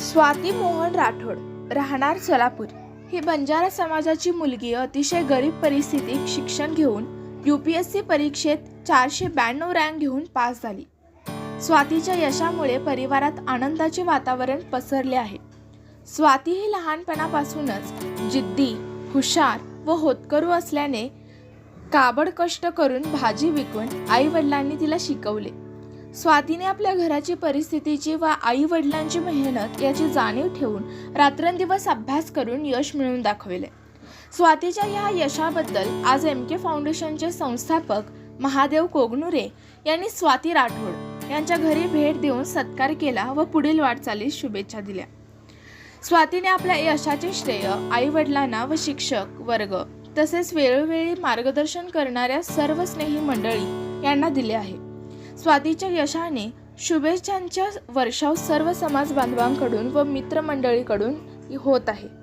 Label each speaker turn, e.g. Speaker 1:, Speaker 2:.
Speaker 1: स्वाती मोहन राठोड राहणार सोलापूर. ही बंजारा समाजाची मुलगी अतिशय गरीब परिस्थितीत शिक्षण घेऊन यू पी एस सी परीक्षेत चारशे ब्याण्णव रँक घेऊन पास झाली. स्वातीच्या यशामुळे परिवारात आनंदाचे वातावरण पसरले आहे. स्वाती ही लहानपणापासूनच जिद्दी हुशार व होतकरू असल्याने काबड कष्ट करून भाजी विकून आई वडिलांनी तिला शिकवले. स्वातीने आपल्या घराची परिस्थितीची व आई वडिलांची मेहनत याची जाणीव ठेवून रात्रंदिवस अभ्यास करून यश मिळवून दाखविले. स्वातीच्या या यशाबद्दल आज एम के फाउंडेशनचे संस्थापक महादेव कोगनुरे यांनी स्वाती राठोड यांच्या घरी भेट देऊन सत्कार केला व पुढील वाटचालीस शुभेच्छा दिल्या. स्वातीने आपल्या यशाचे श्रेय आई वडिलांना व शिक्षक वर्ग तसेच वेळोवेळी मार्गदर्शन करणाऱ्या सर्व स्नेही मंडळी यांना दिले आहे. स्वातीच्या यशाने शुभेच्छांच्या वर्षाव सर्व समाज बांधवांकडून व मित्रमंडळीकडून होत आहे.